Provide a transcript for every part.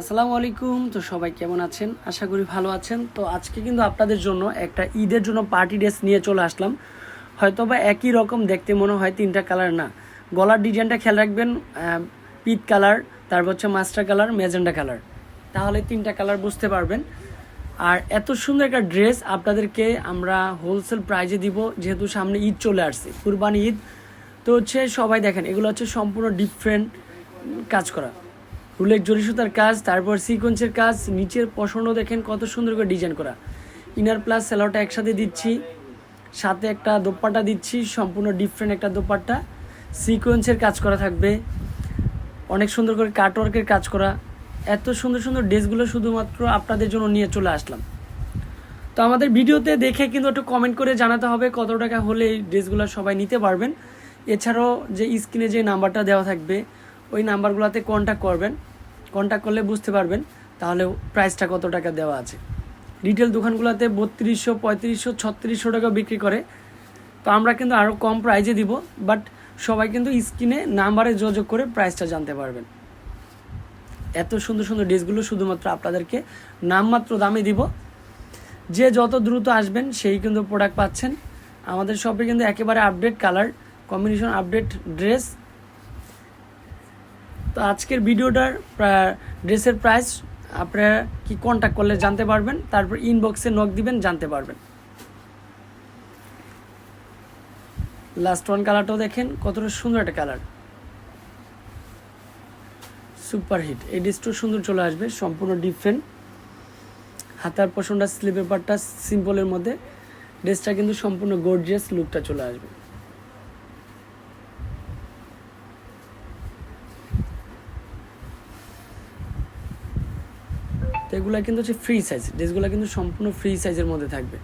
আসসালামু আলাইকুম। তো সবাই কেমন আছেন? আশা করি ভালো আছেন। তো আজকে কিন্তু আপনাদের জন্য একটা ঈদের জন্য পার্টি ড্রেস নিয়ে চলে আসলাম। হয়তো বা একই রকম দেখতে মনে হয়, তিনটা কালার না। গলার ডিজাইনটা খেয়াল রাখবেন পিট কালার, তারপর হচ্ছে মাস্টার কালার মেজেন্ডা কালার। তাহলে তিনটা কালার বুঝতে পারবেন। আর এত সুন্দর একটা ড্রেস আপনাদেরকে আমরা হোলসেল প্রাইজে দিব, যেহেতু সামনে ঈদ চলে আসছে, কুরবানি ঈদ। তো হচ্ছে সবাই দেখেন, এগুলো হচ্ছে সম্পূর্ণ ডিফারেন্ট কাজ করা। রুলের জরি সুতার কাজ, তারপর সিকোয়েন্সের কাজ, নিচের পশনও দেখেন কত সুন্দর করে ডিজাইন করা। ইনার প্লাস সেলোটা একসাথে দিচ্ছি, সাথে একটা দোপাট্টা দিচ্ছি, সম্পূর্ণ ডিফারেন্ট একটা দোপাট্টা। সিকোয়েন্সের কাজ করা থাকবে, অনেক সুন্দর করে কাটওয়ার্কের কাজ করা। এত সুন্দর সুন্দর ড্রেসগুলো শুধুমাত্র আপনাদের জন্য নিয়ে চলে আসলাম। তো আমাদের ভিডিওতে দেখে কিন্তু একটু কমেন্ট করে জানাতে হবে কত টাকা হলে এই ড্রেসগুলো সবাই নিতে পারবেন। এছাড়াও যে স্ক্রিনে যে নাম্বারটা দেওয়া থাকবে ওই নাম্বারগুলোতে কন্ট্যাক্ট করবেন। কন্ট্যাক্ট করলে বুঝতে পারবেন তাহলে প্রাইসটা কত টাকা দেওয়া আছে। রিটেল দোকানগুলোতে বত্রিশশো, পঁয়ত্রিশশো, ছত্রিশশো টাকা বিক্রি করে। তো আমরা কিন্তু আরও কম প্রাইজে দিব বাট সবাই কিন্তু স্ক্রিনে নাম্বারে যোগাযোগ করে প্রাইসটা জানতে পারবেন। এত সুন্দর সুন্দর ড্রেসগুলো শুধুমাত্র আপনাদেরকে নামমাত্র দামে দিব। যে যত দ্রুত আসবেন, সেই কিন্তু প্রোডাক্ট পাচ্ছেন। আমাদের শপে কিন্তু একেবারে update colour combination update dress তো আজকের ভিডিওটার ড্রেসের প্রাইস আপনারা কি কন্ট্যাক্ট করলে জানতে পারবেন, তারপর ইনবক্সে নক দিবেন, জানতে পারবেন। লাস্ট ওয়ান কালারটাও দেখেন, কতটা সুন্দর একটা কালার সুপার হিট এই ড্রেসটাও সুন্দর চলে আসবে, সম্পূর্ণ ডিফারেন্ট হাতার পশনটা স্লিপের পার্টটা সিম্পলের মধ্যে ড্রেসটা কিন্তু সম্পূর্ণ গর্জিয়াস লুকটা চলে আসবে। তো এগুলো কিন্তু হচ্ছে ফ্রি সাইজ ড্রেসগুলো কিন্তু সম্পূর্ণ ফ্রি সাইজের মধ্যে থাকবে।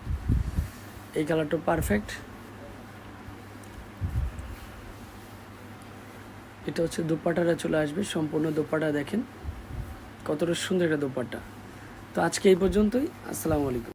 এই কালারটা পারফেক্ট এটা হচ্ছে দোপাটাটা চলে আসবে, সম্পূর্ণ দোপাটা দেখেন। কতটা সুন্দর একটা দোপাটা তো আজকে এই পর্যন্তই। আসসালামু আলাইকুম।